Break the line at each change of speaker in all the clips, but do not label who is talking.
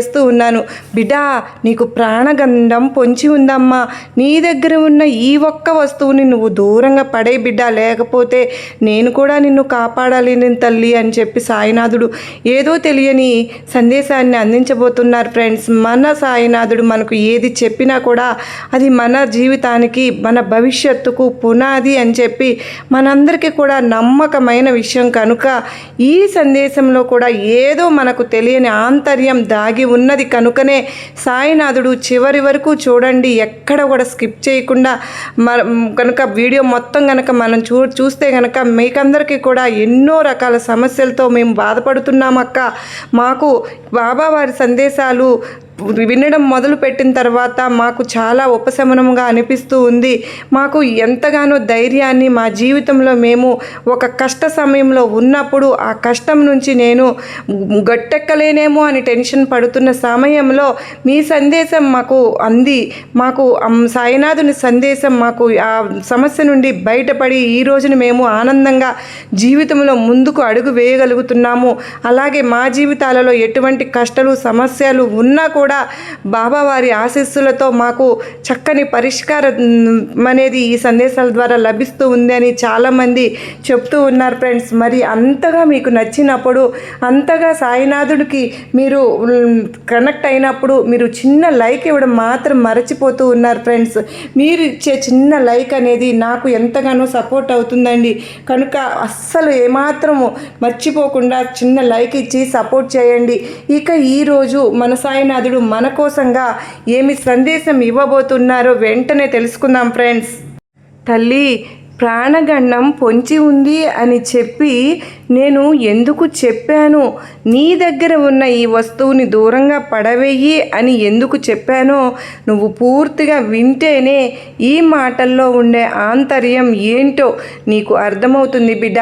చేస్తూ ఉన్నాను. బిడ్డా నీకు ప్రాణగంధం పొంచి ఉందమ్మా. నీ దగ్గర ఉన్న ఈ ఒక్క వస్తువుని నువ్వు దూరంగా పడే బిడ్డ. లేకపోతే నేను కూడా నిన్ను కాపాడాలి నేను తల్లి అని చెప్పి సాయినాథుడు ఏదో తెలియని సందేశాన్ని అందించబోతున్నారు ఫ్రెండ్స్. మన సాయినాథుడు మనకు ఏది చెప్పినా కూడా అది మన జీవితానికి మన భవిష్యత్తుకు పునాది అని చెప్పి మనందరికీ కూడా నమ్మకమైన విషయం. కనుక ఈ సందేశంలో కూడా ఏదో మనకు తెలియని ఆంతర్యం దాగి ఉన్నది కనుకనే సాయినాథుడు చివరి వరకు చూడండి ఎక్కడ కూడా స్కిప్ చేయకుండా మ కనుక వీడియో మొత్తం కనుక మనం చూ చూస్తే కనుక మీకందరికీ కూడా ఎన్నో రకాల సమస్యలతో మేము బాధపడుతున్నామక్క మాకు బాబావారి సందేశాలు వినడం మొదలు పెట్టిన తర్వాత మాకు చాలా ఉపశమనంగా అనిపిస్తూ ఉంది. మాకు ఎంతగానో ధైర్యాన్ని మా జీవితంలో మేము ఒక కష్ట సమయంలో ఉన్నప్పుడు ఆ కష్టం నుంచి నేను గట్టెక్కలేనేమో అని టెన్షన్ పడుతున్న సమయంలో మీ సందేశం మాకు అంది. మాకు సాయినాథుని సందేశం మాకు ఆ సమస్య నుండి బయటపడి ఈ రోజున మేము ఆనందంగా జీవితంలో ముందుకు అడుగు వేయగలుగుతున్నాము. అలాగే మా జీవితాలలో ఎటువంటి కష్టాలు సమస్యలు ఉన్నా కూడా బాబావారి ఆశీస్సులతో మాకు చక్కని పరిష్కారం అనేది ఈ సందేశాల ద్వారా లభిస్తూ ఉంది అని చాలామంది చెప్తూ ఉన్నారు ఫ్రెండ్స్. మరి అంతగా మీకు నచ్చినప్పుడు అంతగా సాయినాథుడికి మీరు కనెక్ట్ అయినప్పుడు మీరు చిన్న లైక్ ఇవ్వడం మాత్రం మరచిపోతూ ఉన్నారు ఫ్రెండ్స్. మీరు ఇచ్చే చిన్న లైక్ అనేది నాకు ఎంతగానో సపోర్ట్ అవుతుందండి. కనుక అస్సలు ఏమాత్రము మర్చిపోకుండా చిన్న లైక్ ఇచ్చి సపోర్ట్ చేయండి. ఇక ఈరోజు మన సాయినాథుడు మన కోసంగా ఏమి సందేశం ఇవ్వబోతున్నారో వెంటనే తెలుసుకుందాం ఫ్రెండ్స్. తల్లి ప్రాణగండం పొంచి ఉంది అని చెప్పి నేను ఎందుకు చెప్పాను? నీ దగ్గర ఉన్న ఈ వస్తువుని దూరంగా పడవేయి అని ఎందుకు చెప్పానో నువ్వు పూర్తిగా వింటేనే ఈ మాటల్లో ఉండే ఆంతర్యం ఏంటో నీకు అర్థమవుతుంది బిడ్డ.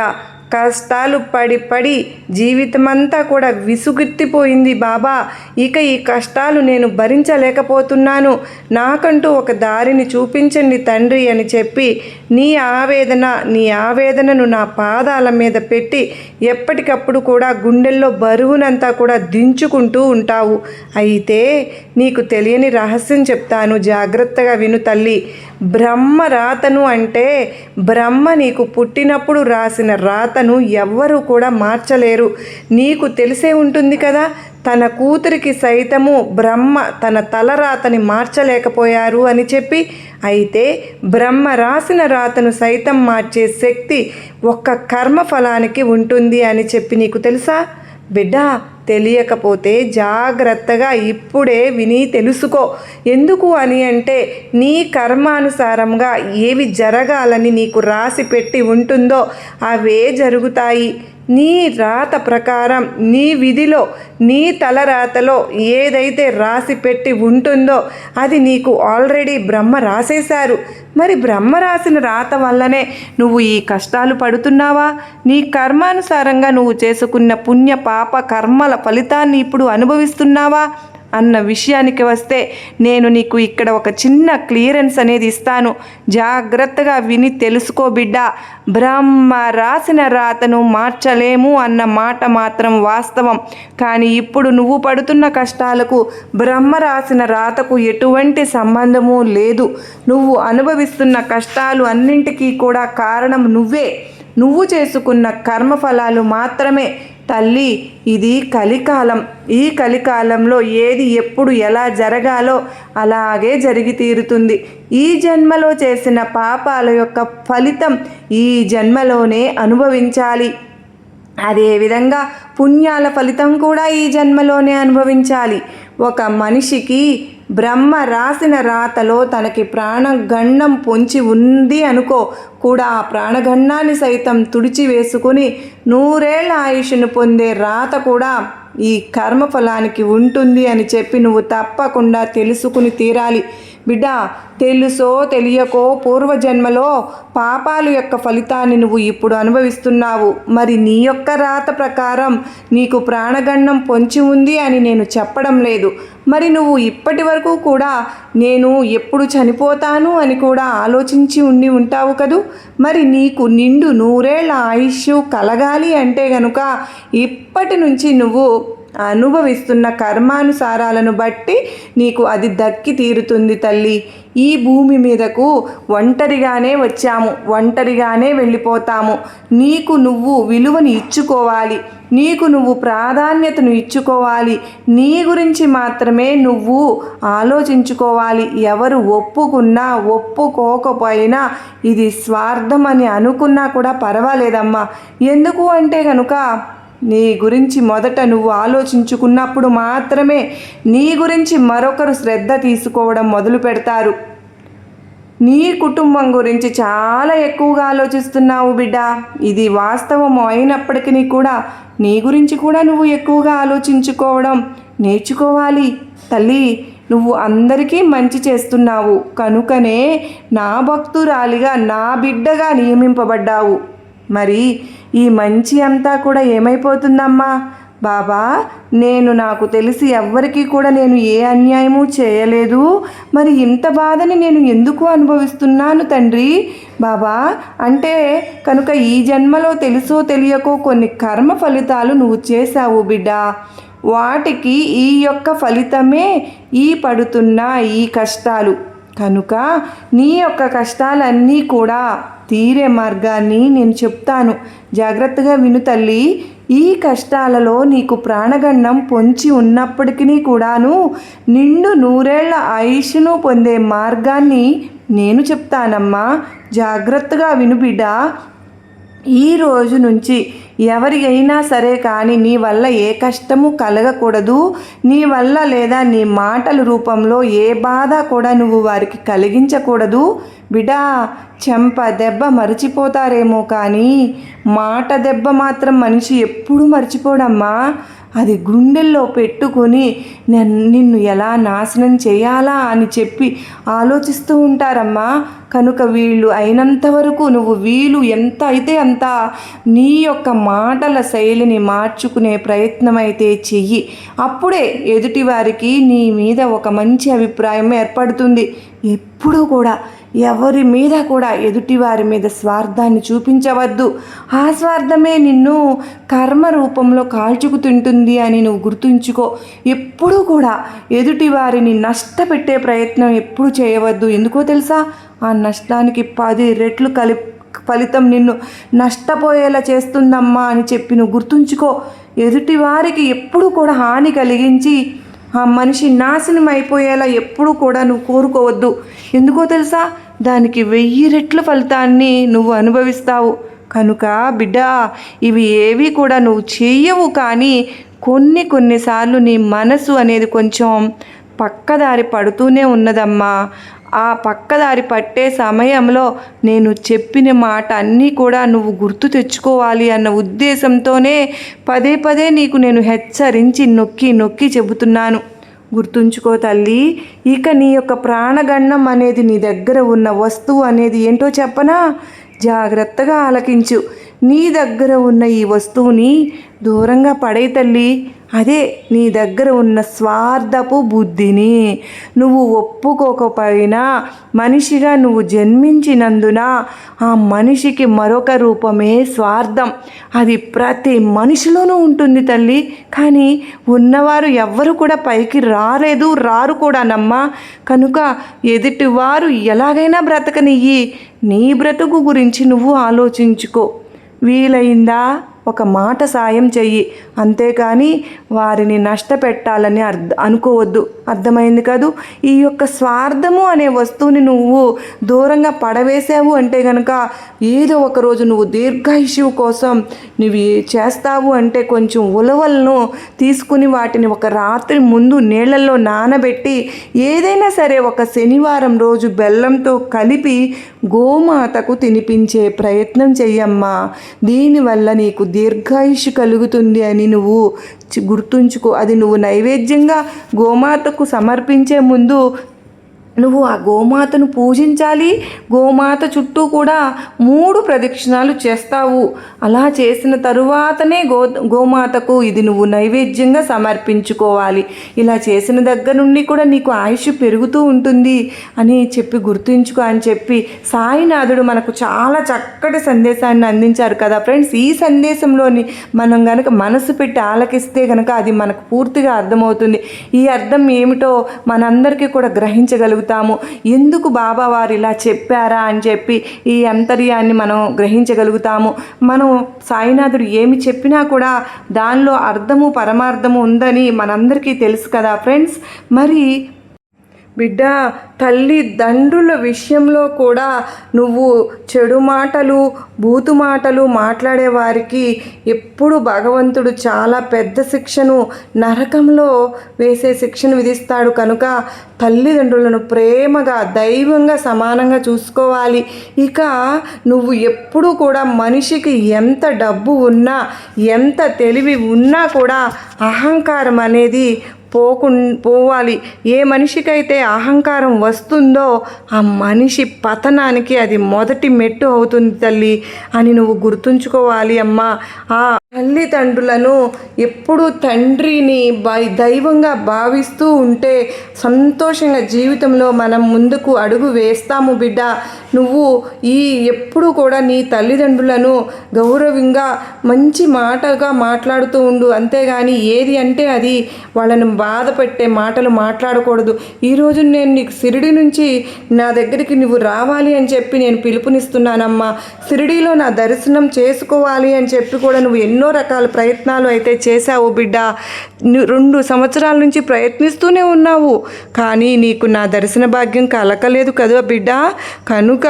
కష్టాలు పడి పడి జీవితమంతా కూడా విసుగెత్తిపోయింది బాబా. ఇక ఈ కష్టాలు నేను భరించలేకపోతున్నాను. నాకంటూ ఒక దారిని చూపించండి తండ్రి అని చెప్పి నీ ఆవేదన నీ ఆవేదనను నా పాదాల మీద పెట్టి ఎప్పటికప్పుడు కూడా గుండెల్లో బరువునంతా కూడా దించుకుంటూ ఉంటావు. అయితే నీకు తెలియని రహస్యం చెప్తాను. జాగ్రత్తగా విను తల్లి. బ్రహ్మ రాతను అంటే బ్రహ్మ నీకు పుట్టినప్పుడు రాసిన రాతను ఎవ్వరూ కూడా మార్చలేరు. నీకు తెలిసే ఉంటుంది కదా తన కూతురికి సైతము బ్రహ్మ తన తలరాతని మార్చలేకపోయారు అని చెప్పి. అయితే బ్రహ్మ రాసిన రాతను సైతం మార్చే శక్తి ఒక్క కర్మఫలానికి ఉంటుంది అని చెప్పి నీకు తెలుసా? బిడ్డ తెలియకపోతే జాగ్రత్తగా ఇప్పుడే విని తెలుసుకో. ఎందుకు అని అంటే నీ కర్మానుసారంగా ఏవి జరగాలని నీకు రాసి పెట్టి ఉంటుందో అవే జరుగుతాయి. నీ రాత ప్రకారం నీ విధిలో నీ తలరాతలో ఏదైతే రాసి పెట్టి ఉంటుందో అది నీకు ఆల్రెడీ బ్రహ్మ రాసేశారు. మరి బ్రహ్మ రాసిన రాత వల్లనే నువ్వు ఈ కష్టాలు పడుతున్నావా? నీ కర్మానుసారంగా నువ్వు చేసుకున్న పుణ్య పాప కర్మల ఫలితాన్ని ఇప్పుడు అనుభవిస్తున్నావా? అన్న విషయానికి వస్తే నేను నీకు ఇక్కడ ఒక చిన్న క్లియరెన్స్ అనేది ఇస్తాను. జాగ్రత్తగా విని తెలుసుకో బిడ్డ. బ్రహ్మ రాసిన రాతను మార్చలేము అన్న మాట మాత్రం వాస్తవం. కానీ ఇప్పుడు నువ్వు పడుతున్న కష్టాలకు బ్రహ్మ రాసిన రాతకు ఎటువంటి సంబంధము లేదు. నువ్వు అనుభవిస్తున్న కష్టాలు అన్నింటికీ కూడా కారణం నువ్వే. నువ్వు చేసుకున్న కర్మఫలాలు మాత్రమే. తల్లి ఇది కలికాలం. ఈ కలికాలంలో ఏది ఎప్పుడు ఎలా జరగాలో అలాగే జరిగి తీరుతుంది ఈ జన్మలో చేసిన పాపాల యొక్క ఫలితం ఈ జన్మలోనే అనుభవించాలి. అదేవిధంగా పుణ్యాల ఫలితం కూడా ఈ జన్మలోనే అనుభవించాలి. ఒక మనిషికి బ్రహ్మ రాసిన రాతలో తనకి ప్రాణగండం పొంచి ఉంది అనుకో కూడా ఆ ప్రాణగండాన్ని సైతం తుడిచివేసుకుని నూరేళ్ళ ఆయుష్ను పొందే రాత కూడా ఈ కర్మఫలానికి ఉంటుంది అని చెప్పి నువ్వు తప్పకుండా తెలుసుకుని తీరాలి. బిడ్డ తెలుసో తెలియకో పూర్వజన్మలో పాపాలు యొక్క ఫలితాన్ని నువ్వు ఇప్పుడు అనుభవిస్తున్నావు. మరి నీ యొక్క రాత ప్రకారం నీకు ప్రాణగండం పొంచి ఉంది అని నేను చెప్పడం లేదు. మరి నువ్వు ఇప్పటి వరకు కూడా నేను ఎప్పుడు చనిపోతాను అని కూడా ఆలోచించి ఉండి ఉంటావు కదూ? మరి నీకు నిండు నూరేళ్ళ ఆయుష్ కలగాలి అంటే గనుక ఇప్పటి నుంచి నువ్వు అనుభవిస్తున్న కర్మానుసారాలను బట్టి నీకు అది దక్కి తీరుతుంది తల్లి. ఈ భూమి మీదకు ఒంటరిగానే వచ్చాము. ఒంటరిగానే వెళ్ళిపోతాము. నీకు నువ్వు విలువని ఇచ్చుకోవాలి. నీకు నువ్వు ప్రాధాన్యతను ఇచ్చుకోవాలి. నీ గురించి మాత్రమే నువ్వు ఆలోచించుకోవాలి. ఎవరు ఒప్పుకున్నా ఒప్పుకోకపోయినా ఇది స్వార్థం అని అనుకున్నా కూడా పర్వాలేదమ్మా. ఎందుకు అంటే కనుక నీ గురించి మొదట నువ్వు ఆలోచించుకున్నప్పుడు మాత్రమే నీ గురించి మరొకరు శ్రద్ధ తీసుకోవడం మొదలు పెడతారు. నీ కుటుంబం గురించి చాలా ఎక్కువగా ఆలోచిస్తున్నావు బిడ్డ. ఇది వాస్తవం అయినప్పటికీ కూడా నీ గురించి కూడా నువ్వు ఎక్కువగా ఆలోచించుకోవడం నేర్చుకోవాలి. తల్లి నువ్వు అందరికీ మంచి చేస్తున్నావు. కనుకనే నా భక్తురాలిగా నా బిడ్డగా నియమింపబడ్డావు. మరి ఈ మంచి అంతా కూడా ఏమైపోతుందమ్మా? బాబా నేను నాకు తెలిసి ఎవ్వరికీ కూడా నేను ఏ అన్యాయము చేయలేదు. మరి ఇంత బాధని నేను ఎందుకు అనుభవిస్తున్నాను తండ్రి? బాబా అంటే కనుక ఈ జన్మలో తెలుసో తెలియకో కొన్ని కర్మ ఫలితాలు నువ్వు చేశావు బిడ్డ. వాటికి ఈ యొక్క ఫలితమే ఈ పడుతున్న ఈ కష్టాలు. కనుక నీ యొక్క కష్టాలన్నీ కూడా తీరే మార్గాన్ని నేను చెప్తాను. జాగ్రత్తగా విను తల్లి. ఈ కష్టాలలో నీకు ప్రాణగండం పొంచి ఉన్నప్పటికీ కూడాను నిండు నూరేళ్ళ ఆయుష్ను పొందే మార్గాన్ని నేను చెప్తానమ్మా. జాగ్రత్తగా విను బిడ్డ. ఈ రోజు నుంచి ఎవరి అయినా సరే కానీ నీ వల్ల ఏ కష్టము కలగకూడదు. నీ వల్ల లేదా నీ మాటల రూపంలో ఏ బాధ కూడా నువ్వు వారికి కలిగించకూడదు. బిడా చెంప దెబ్బ మరిచిపోతారేమో కానీ మాట దెబ్బ మాత్రం మనిషి ఎప్పుడూ మర్చిపోడమ్మా. అది గుండెల్లో పెట్టుకొని నన్- నిన్ను ఎలా నాశనం చేయాలా అని చెప్పి ఆలోచిస్తూ ఉంటారమ్మా. కనుక వీళ్ళు అయినంత వరకు నువ్వు వీలు ఎంత అయితే అంత నీ యొక్క మాటల శైలిని మార్చుకునే ప్రయత్నం అయితే చెయ్యి. అప్పుడే ఎదుటివారికి నీ మీద ఒక మంచి అభిప్రాయం ఏర్పడుతుంది. ఎప్పుడూ కూడా ఎవరి మీద కూడా ఎదుటివారి మీద స్వార్థాన్ని చూపించవద్దు. ఆ స్వార్థమే నిన్ను కర్మ రూపంలో కాల్చుకు తింటుంది అని నువ్వు గుర్తుంచుకో. ఎప్పుడూ కూడా ఎదుటివారిని నష్టపెట్టే ప్రయత్నం ఎప్పుడు చేయవద్దు. ఎందుకో తెలుసా? ఆ నష్టానికి పది రెట్లు కలి ఫలితం నిన్ను నష్టపోయేలా చేస్తుందమ్మా అని చెప్పి నువ్వు గుర్తుంచుకో. ఎదుటివారికి ఎప్పుడు కూడా హాని కలిగించి ఆ మనిషి నాశనం అయిపోయేలా ఎప్పుడూ కూడా నువ్వు కోరుకోవద్దు. ఎందుకో తెలుసా? దానికి వెయ్యి రెట్ల ఫలితాన్ని నువ్వు అనుభవిస్తావు. కనుక బిడ్డ ఇవి ఏవి కూడా నువ్వు చెయ్యవు కానీ కొన్ని కొన్నిసార్లు నీ మనసు అనేది కొంచెం పక్కదారి పడుతూనే ఉన్నదమ్మా. ఆ పక్కదారి పట్టే సమయంలో నేను చెప్పిన మాట అన్నీ కూడా నువ్వు గుర్తు తెచ్చుకోవాలి అన్న ఉద్దేశంతోనే పదే పదే నీకు నేను హెచ్చరించి నొక్కి నొక్కి చెబుతున్నాను. గుర్తుంచుకో తల్లి ఇక నీ యొక్క ప్రాణగండం అనేది నీ దగ్గర ఉన్న వస్తువు అనేది ఏంటో చెప్పనా? జాగ్రత్తగా ఆలకించు. నీ దగ్గర ఉన్న ఈ వస్తువుని దూరంగా పడే తల్లి. అదే నీ దగ్గర ఉన్న స్వార్థపు బుద్ధిని నువ్వు ఒప్పుకోకపోయినా మనిషిగా నువ్వు జన్మించినందున ఆ మనిషికి మరొక రూపమే స్వార్థం. అది ప్రతి మనిషిలోనూ ఉంటుంది తల్లి. కానీ ఉన్నవారు ఎవ్వరు కూడా పైకి రాలేదు రారు కూడానమ్మా. కనుక ఎదుటివారు ఎలాగైనా బ్రతకనియ్యి. నీ బ్రతుకు గురించి నువ్వు ఆలోచించుకో. వీలైందా? ఒక మాట సాయం చెయ్యి. అంతేకాని వారిని నష్టపెట్టాలని అర్థ అనుకోవద్దు. అర్థమైంది కాదు? ఈ యొక్క స్వార్థము అనే వస్తువుని నువ్వు దూరంగా పడవేసావు అంటే గనక ఏదో ఒక రోజు నువ్వు దీర్ఘాయుషువు కోసం నువ్వు ఏ- చేస్తావు అంటే కొంచెం ఉలవలను తీసుకుని వాటిని ఒక రాత్రి ముందు నీళ్ళల్లో నానబెట్టి ఏదైనా సరే ఒక శనివారం రోజు బెల్లంతో కలిపి గోమాతకు తినిపించే ప్రయత్నం చెయ్యమ్మా. దీనివల్ల నీకు దీర్ఘాయుష్ కలుగుతుంది అని నువ్వు గుర్తుంచుకో. అది నువ్వు నైవేద్యంగా గోమాతకు సమర్పించే ముందు నువ్వు ఆ గోమాతను పూజించాలి. గోమాత చుట్టూ కూడా మూడు ప్రదక్షిణాలు చేస్తావు. అలా చేసిన తరువాతనే గో గోమాతకు ఇది నువ్వు నైవేద్యంగా సమర్పించుకోవాలి. ఇలా చేసిన దగ్గర నుండి కూడా నీకు ఆయుష్ పెరుగుతూ ఉంటుంది అని చెప్పి గుర్తుంచుకో అని చెప్పి సాయినాథుడు మనకు చాలా చక్కటి సందేశాన్ని అందించారు కదా ఫ్రెండ్స్. ఈ సందేశంలోని మనం గనక మనసు పెట్టి ఆలకిస్తే గనక అది మనకు పూర్తిగా అర్థమవుతుంది. ఈ అర్థం ఏమిటో మనందరికీ కూడా గ్రహించగలుగుతాము ఎందుకు బాబా వారు ఇలా చెప్పారా అని చెప్పి ఈ అంతర్యాన్ని మనం గ్రహించగలుగుతాము. మనం సాయినాథుడు ఏమి చెప్పినా కూడా దానిలో అర్థము పరమార్థము ఉందని మనందరికీ తెలుసు కదా ఫ్రెండ్స్. మరి బిడ్డ తల్లిదండ్రుల విషయంలో కూడా నువ్వు చెడు మాటలు బూతు మాటలు మాట్లాడే వారికి ఎప్పుడు భగవంతుడు చాలా పెద్ద శిక్షను నరకంలో వేసే శిక్షను విధిస్తాడు. కనుక తల్లిదండ్రులను ప్రేమగా దైవంగా సమానంగా చూసుకోవాలి. ఇక నువ్వు ఎప్పుడూ కూడా మనిషికి ఎంత డబ్బు ఉన్నా ఎంత తెలివి ఉన్నా కూడా అహంకారం అనేది పోకు పోవాలి. ఏ మనిషికైతే అహంకారం వస్తుందో ఆ మనిషి పతనానికి అది మొదటి మెట్టు అవుతుంది తల్లి అని నువ్వు గుర్తుంచుకోవాలి అమ్మా. ఆ తల్లిదండ్రులను ఎప్పుడు తండ్రిని బై- దైవంగా భావిస్తూ ఉంటే సంతోషంగా జీవితంలో మనం ముందుకు అడుగు వేస్తాము బిడ్డ. నువ్వు ఈ ఎప్పుడు కూడా నీ తల్లిదండ్రులను గౌరవంగా మంచి మాటగా మాట్లాడుతూ ఉండు. అంతేగాని ఏది అంటే అది వాళ్ళను బాధ పెట్టే మాటలు మాట్లాడకూడదు. ఈరోజు నేను నీకు సిరిడి నుంచి నా దగ్గరికి నువ్వు రావాలి అని చెప్పి నేను పిలుపునిస్తున్నానమ్మా. సిరిడిలో నా దర్శనం చేసుకోవాలి అని చెప్పి కూడా నువ్వు ఎన్నో రకాల ప్రయత్నాలు అయితే చేశావు బిడ్డ. రెండు సంవత్సరాల నుంచి ప్రయత్నిస్తూనే ఉన్నావు. కానీ నీకు నా దర్శన భాగ్యం కలకలేదు కదా బిడ్డ. కనుక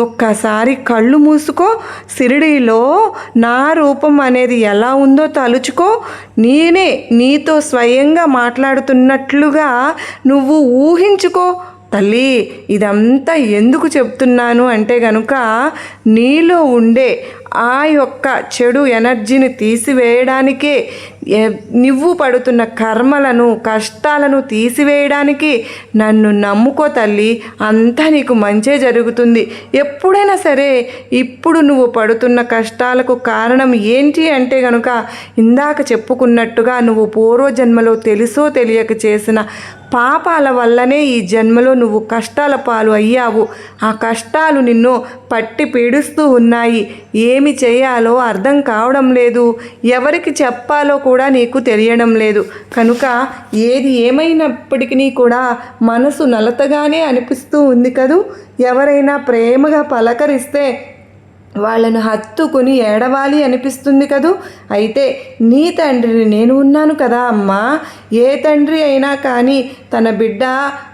ఒక్కసారి కళ్ళు మూసుకో. సిరిడిలో నా రూపం అనేది ఎలా ఉందో తలుచుకో. నేనే నీతో స్వయంగా మాట్లాడుతున్నట్లుగా నువ్వు ఊహించుకో. తల్లి ఇదంతా ఎందుకు చెప్తున్నాను? అంటే గనుక నీలో ఉండే ఆ యొక్క చెడు ఎనర్జీని తీసివేయడానికే నువ్వు పడుతున్న కర్మలను కష్టాలను తీసివేయడానికి నన్ను నమ్ముకో తల్లి. అంతా నీకు మంచే జరుగుతుంది. ఎప్పుడైనా సరే ఇప్పుడు నువ్వు పడుతున్న కష్టాలకు కారణం ఏంటి అంటే గనుక ఇందాక చెప్పుకున్నట్టుగా నువ్వు పూర్వజన్మలో తెలుసో తెలియక చేసిన పాపాల వల్లనే ఈ జన్మలో నువ్వు కష్టాల పాలు అయ్యావు. ఆ కష్టాలు నిన్ను పట్టి పీడిస్తూ ఉన్నాయి. ఏమి చేయాలో అర్థం కావడం లేదు. ఎవరికి చెప్పాలో కూడా నీకు తెలియడం లేదు. కనుక ఏది ఏమైనప్పటికీ కూడా మనసు నలతగానే అనిపిస్తూ ఉంది కదూ? ఎవరైనా ప్రేమగా పలకరిస్తే వాళ్ళను హత్తుకుని ఏడవాలి అనిపిస్తుంది కదూ? అయితే నీ తండ్రిని నేను ఉన్నాను కదా అమ్మా. ఏ తండ్రి అయినా కానీ తన బిడ్డ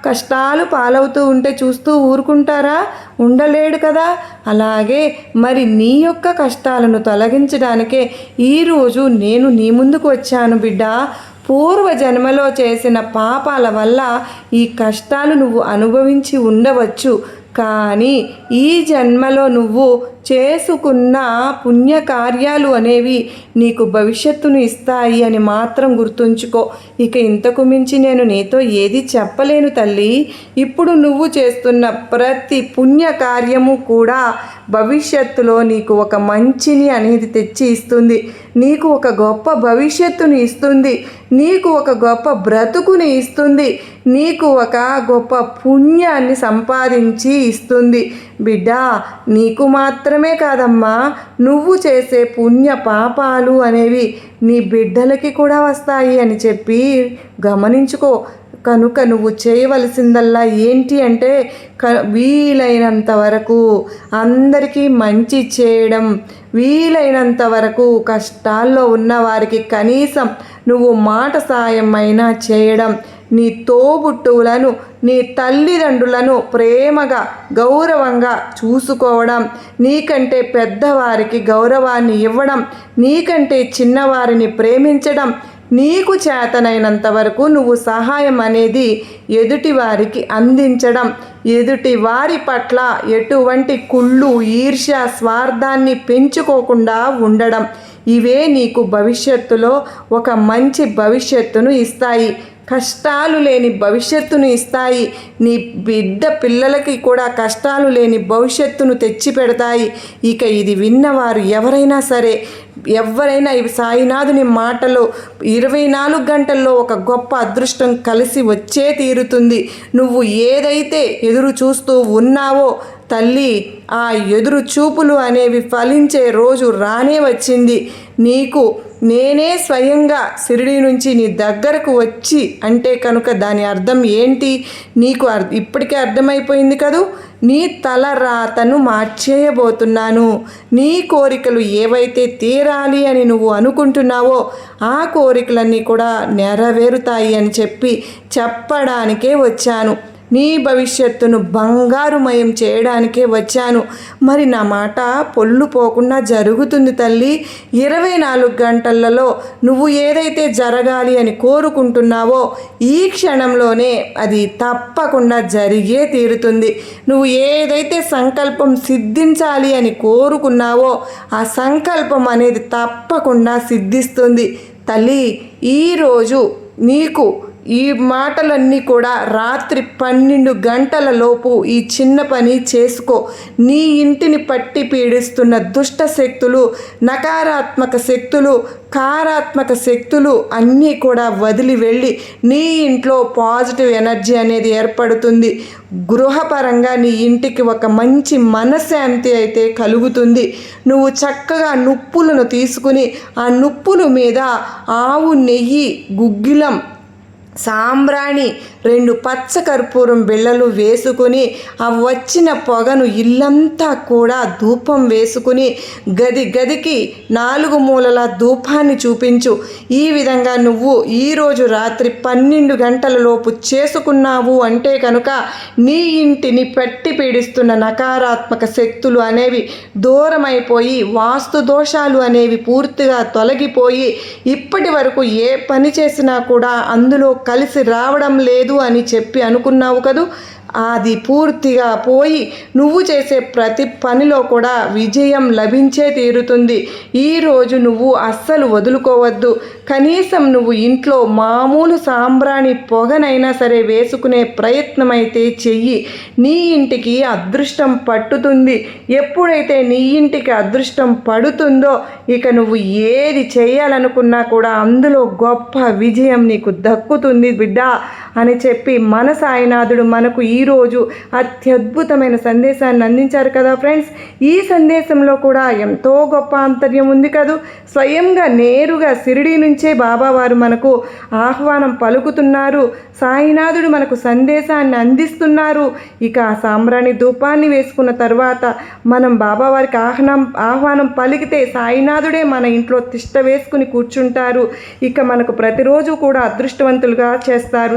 కష్టాలు పాలవుతూ ఉంటే చూస్తూ ఊరుకుంటారా? ఉండలేడు కదా. అలాగే మరి నీ యొక్క కష్టాలను తొలగించడానికే ఈరోజు నేను నీ ముందుకు వచ్చాను బిడ్డ. పూర్వ జన్మలో చేసిన పాపాల వల్ల ఈ కష్టాలు నువ్వు అనుభవించి ఉండవచ్చు. కానీ ఈ జన్మలో నువ్వు చేసుకున్న పుణ్యకార్యాలు అనేవి నీకు భవిష్యత్తును ఇస్తాయి అని మాత్రం గుర్తుంచుకో. ఇక ఇంతకు మించి నేను నీతో ఏది చెప్పలేను తల్లి. ఇప్పుడు నువ్వు చేస్తున్న ప్రతి పుణ్యకార్యము కూడా భవిష్యత్తులో నీకు ఒక మంచిని అనేది తెచ్చి ఇస్తుంది. నీకు ఒక గొప్ప భవిష్యత్తుని ఇస్తుంది. నీకు ఒక గొప్ప బ్రతుకుని ఇస్తుంది. నీకు ఒక గొప్ప పుణ్యాన్ని సంపాదించి ఇస్తుంది. బిడ్డ నీకు మాత్రమే కాదమ్మా. నువ్వు చేసే పుణ్య పాపాలు అనేవి నీ బిడ్డలకి కూడా వస్తాయి అని చెప్పి గమనించుకో. కనుక నువ్వు చేయవలసిందల్లా ఏంటి అంటే క వీలైనంత వరకు అందరికీ మంచి చేయడం వీలైనంత వరకు కష్టాల్లో ఉన్న వారికి కనీసం నువ్వు మాట సాయం అయినా చేయడం నీ తోబుట్టువులను నీ తల్లిదండ్రులను ప్రేమగా గౌరవంగా చూసుకోవడం నీకంటే పెద్దవారికి గౌరవాన్ని ఇవ్వడం నీకంటే చిన్నవారిని ప్రేమించడం నీకు చేతనైనంత వరకు నువ్వు సహాయం అనేది ఎదుటి వారికి అందించడం ఎదుటి వారి పట్ల ఎటువంటి కుళ్ళు ఈర్ష్య స్వార్థాన్ని పెంచుకోకుండా ఉండడం. ఇవే నీకు భవిష్యత్తులో ఒక మంచి భవిష్యత్తును ఇస్తాయి. కష్టాలు లేని భవిష్యత్తును ఇస్తాయి. నీ బిడ్డ పిల్లలకి కూడా కష్టాలు లేని భవిష్యత్తును తెచ్చి పెడతాయి. ఇక ఇది విన్నవారు ఎవరైనా సరే ఎవరైనా సాయినాథుని మాటలో ఇరవై నాలుగు గంటల్లో ఒక గొప్ప అదృష్టం కలిసి వచ్చే తీరుతుంది. నువ్వు ఏదైతే ఎదురు చూస్తూ ఉన్నావో తల్లి ఆ ఎదురు చూపులు అనేవి ఫలించే రోజు రానే వచ్చింది. నీకు నేనే స్వయంగా షిరిడి నుంచి నీ దగ్గరకు వచ్చి అంటే కనుక దాని అర్థం ఏంటి? నీకు అర్ ఇప్పటికే అర్థమైపోయింది కదూ? నీ తల రాతను మార్చేయబోతున్నాను. నీ కోరికలు ఏవైతే తీరాలి అని నువ్వు అనుకుంటున్నావో ఆ కోరికలన్నీ కూడా నెరవేరుతాయి అని చెప్పి చెప్పడానికే వచ్చాను. నీ భవిష్యత్తును బంగారుమయం చేయడానికే వచ్చాను. మరి నా మాట పొల్లు పోకుండా జరుగుతుంది తల్లి. ఇరవై నాలుగు గంటలలో నువ్వు ఏదైతే జరగాలి అని కోరుకుంటున్నావో ఈ క్షణంలోనే అది తప్పకుండా జరిగే తీరుతుంది. నువ్వు ఏదైతే సంకల్పం సిద్ధించాలి అని కోరుకున్నావో ఆ సంకల్పం అనేది తప్పకుండా సిద్ధిస్తుంది. తల్లి ఈరోజు నీకు ఈ మాటలన్నీ కూడా రాత్రి పన్నెండు గంటల లోపు ఈ చిన్న పని చేసుకో. నీ ఇంటిని పట్టి పీడిస్తున్న దుష్ట శక్తులు నకారాత్మక శక్తులు కారాత్మక శక్తులు అన్నీ కూడా వదిలి వెళ్ళి నీ ఇంట్లో పాజిటివ్ ఎనర్జీ అనేది ఏర్పడుతుంది. గృహపరంగా నీ ఇంటికి ఒక మంచి మనశ్శాంతి అయితే కలుగుతుంది. నువ్వు చక్కగా నుప్పులను తీసుకుని ఆ నుప్పుల మీద ఆవు నెయ్యి గుగ్గిలం సాంబ్రాణి రెండు పచ్చ కర్పూరం బిళ్ళలు వేసుకుని ఆ వచ్చిన పొగను ఇల్లంతా కూడా ధూపం వేసుకుని గది గదికి నాలుగు మూలల ధూపాన్ని చూపించు. ఈ విధంగా నువ్వు ఈరోజు రాత్రి పన్నెండు గంటల లోపు చేసుకున్నావు అంటే కనుక నీ ఇంటిని పెట్టి పీడిస్తున్న నకారాత్మక శక్తులు అనేవి దూరమైపోయి వాస్తు దోషాలు అనేవి పూర్తిగా తొలగిపోయి ఇప్పటి వరకు ఏ పని చేసినా కూడా అందులో కలిసి రావడం లేదు అని చెప్పి అనుకున్నావు కదూ? అది పూర్తిగా పోయి నువ్వు చేసే ప్రతి పనిలో కూడా విజయం లభించే తీరుతుంది. ఈరోజు నువ్వు అస్సలు వదులుకోవద్దు. కనీసం నువ్వు ఇంట్లో మామూలు సాంబ్రాణి పొగనైనా సరే వేసుకునే ప్రయత్నం అయితే చెయ్యి. నీ ఇంటికి అదృష్టం పట్టుతుంది. ఎప్పుడైతే నీ ఇంటికి అదృష్టం పడుతుందో ఇక నువ్వు ఏది చేయాలనుకున్నా కూడా అందులో గొప్ప విజయం నీకు దక్కుతుంది బిడ్డ. అని చెప్పి మన సాయినాథుడు మనకు ఈరోజు అత్యద్భుతమైన సందేశాన్ని అందించారు కదా ఫ్రెండ్స్. ఈ సందేశంలో కూడా ఎంతో గొప్ప ఆంతర్యం ఉంది కదూ. స్వయంగా నేరుగా సిరిడి నుంచే బాబావారు మనకు ఆహ్వానం పలుకుతున్నారు. సాయినాథుడు మనకు సందేశాన్ని అందిస్తున్నారు. ఇక ఆ సాంబ్రాణి ధూపాన్ని వేసుకున్న తర్వాత మనం బాబావారికి ఆహ్వానం ఆహ్వానం పలికితే సాయినాథుడే మన ఇంట్లో తిష్ట వేసుకుని కూర్చుంటారు. ఇక మనకు ప్రతిరోజు కూడా అదృష్టవంతులుగా చేస్తారు